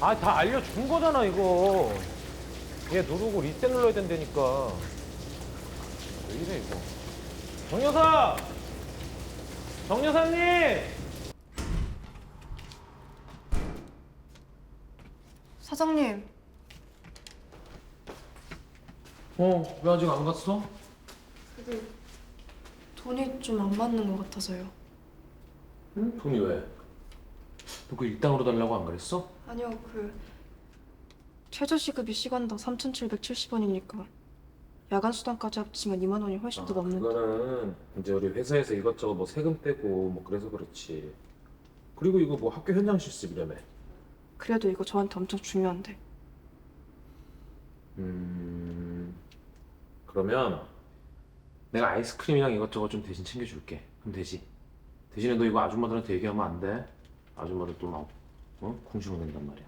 아, 다 알려준 거잖아, 이거. 얘 누르고 리셋 눌러야 된다니까. 왜 이래, 이거. 정여사! 정여사님! 사장님, 어, 왜 아직 안 갔어? 돈이 좀 안 맞는 것 같아서요. 응? 돈이 왜? 너 그 일당으로 달라고 안 그랬어? 아니요, 그 최저 시급이 시간당 3,770원이니까 야간 수당까지 합치면 2만 원이 훨씬 더 넘는데. 그거는 이제 우리 회사에서 이것저것 뭐 세금 떼고 뭐 그래서 그렇지. 그리고 이거 뭐 학교 현장 실습이라며. 그래도 이거 저한테 엄청 중요한데. 음. 그러면 내가 아이스크림이랑 이것저것 좀 대신 챙겨줄게. 그럼 되지. 대신에 너 이거 아줌마들한테 얘기하면 안 돼. 아줌마들 또 막, 어? 콩 주먹 낸단 말이야.